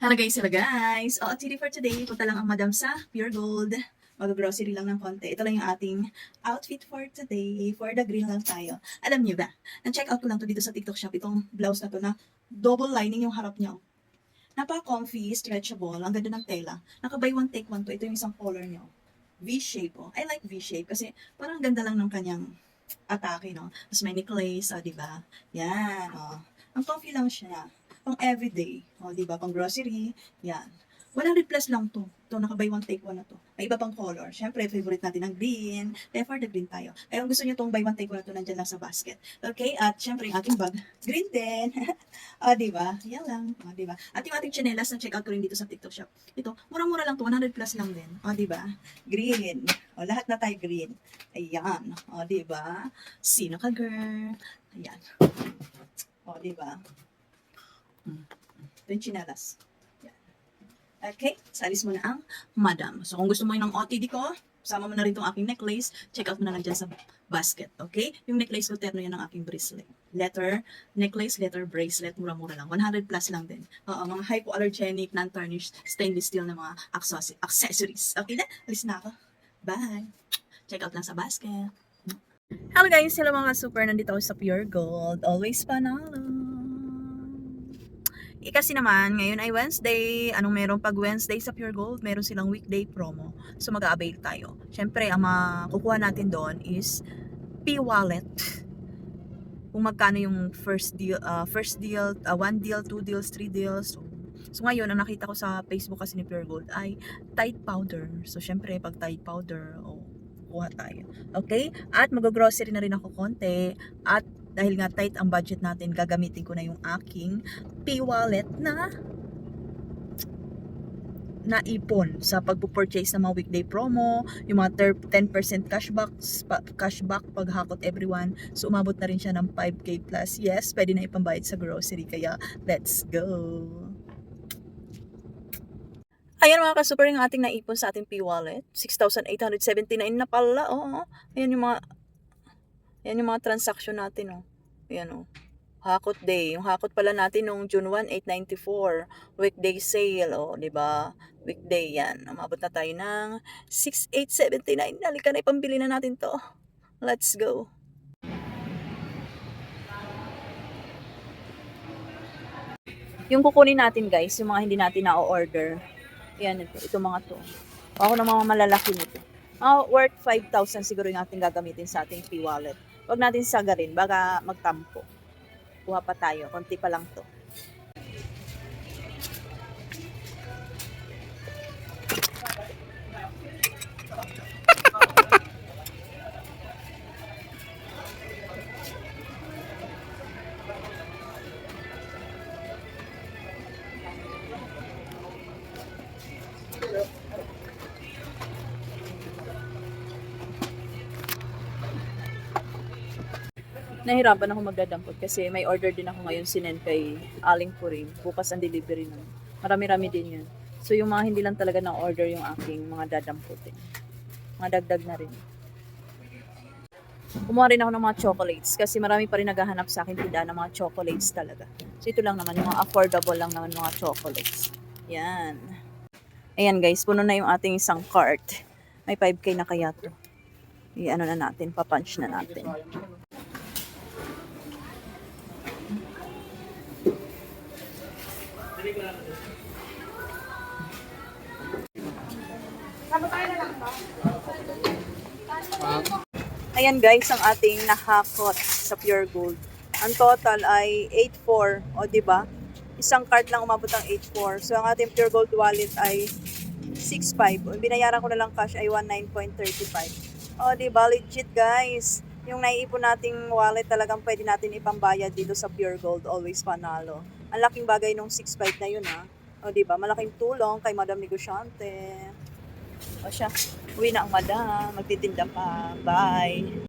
Hello guys, hello guys. O, activity for today, punta lang ang madam sa Pure Gold. Mag-grocery lang ng konti. Ito lang yung ating outfit for today. For the green lang tayo. Alam niyo ba, na-check out ko lang to dito sa TikTok shop. Itong blouse na to na double lining yung harap niya. Napaka-comfy, stretchable, ang ganda ng tela. Naka-buy one, take one to. Ito yung isang color niyo. V-shape, oh. I like V-shape kasi parang ang ganda lang ng kanyang atake, no? Tapos may necklace, ah, di ba? Yan, oh. Ang comfy lang siya. Pang everyday, oh, di ba? Pang grocery, yan. 100 plus lang to. To, naka-buy one, take one na to. May iba pang color. Siyempre, favorite natin ang green. Kaya for the green tayo. Kaya kung gusto niyo tong buy one, take one na to, nandyan lang sa basket. Okay? At siyempre, yung ating bag, green din. ah, di ba? Yan lang. Ah, di ba? At yung ating chinelas na check out ko rin dito sa TikTok shop. Ito, murang-mura lang to. 100 plus lang din. Ah, di ba? Green. O, lahat na tayo green. Ayan. O, di ba? Sino ka, girl? Ayan. O, di ba? Ito yung chinelas. Yan. Okay, salis mo na ang madam. So, kung gusto mo yun ng OTD ko, sama mo na rin itong aking necklace, check out mo na lang dyan sa basket, okay? Yung necklace ko, terno yan ng aking bracelet. Letter, necklace, letter, bracelet, mura-mura lang. 100 plus lang din. Oo, mga hypoallergenic, non-tarnished, stainless steel na mga accessories. Okay na? Alis na ako. Bye! Check out lang sa basket. Hello guys! Hello mga super! Nandito ako sa Pure Gold. Always panalo! Eh, kasi naman, ngayon ay Wednesday. Anong meron pag Wednesday sa Pure Gold? Meron silang weekday promo. So, mag-avail tayo. Siyempre, ang makukuha natin doon is P-Wallet. Kung magkano yung first deal, uh, first deal, uh, one deal, two deals, three deals. So, so, ngayon, ang nakita ko sa Facebook kasi ni Pure Gold ay Tide Powder. So, siyempre, pag Tide Powder, oh, kuha tayo. Okay? At mag-grocery na rin ako konti. At dahil nga tight ang budget natin, gagamitin ko na yung aking P-wallet na naipon sa pagpo-purchase ng mga weekday promo, yung mga ter- 10% cashback, cashback paghakot everyone. So umabot na rin siya ng 5k plus. Yes, pwede na ipambayad sa grocery kaya let's go. Ayan mga ka-super yung ating naipon sa ating P-wallet. 6,879 na pala. Oo. Ayan yung mga Ayan yung mga transaction natin, oh. Ayan, oh. Hakot day. Yung hakot pala natin nung June 1, 894. Weekday sale, oh, di ba? Weekday yan. Umabot na tayo ng 6,879. Halika na, ipambili na natin to. Let's go. Yung kukunin natin, guys, yung mga hindi natin na-order. Ayan, ito. Ito mga to. Ako ng mga malalaki nito. Ah, worth 5,000 siguro yung ating gagamitin sa ating P-wallet. Huwag natin sagarin, baka magtampo. Kuha pa tayo, konti pa lang to. Nahirapan ako magdadampot kasi may order din ako ngayon sinend kay Aling Purim. Bukas ang delivery nun. Marami-rami din yun. So yung mga hindi lang talaga na-order yung aking mga dadamputin. Mga dagdag na rin. Kumuha rin ako ng mga chocolates kasi marami pa rin naghahanap sa akin tindahan ng mga chocolates talaga. So ito lang naman, yung mga affordable lang naman mga chocolates. Yan. Ayan guys, puno na yung ating isang cart. May 5k na kaya to. I-ano na natin, papunch na natin. Ayan guys, ang ating nahakot sa Pure Gold. Ang total ay 8.4, o di ba? Isang cart lang umabot ang 8.4. So ang ating Pure Gold wallet ay 6.5. Ang binayaran ko na lang cash ay 19.35. O di ba? Legit guys. Yung naiipon nating wallet talagang pwede natin ipambayad dito sa Pure Gold. Always panalo. Ang laking bagay nung 6.5 na yun ha. O di ba? Malaking tulong kay Madam Negosyante. O siya, uwi na ang madam. Magtitinda pa. Bye.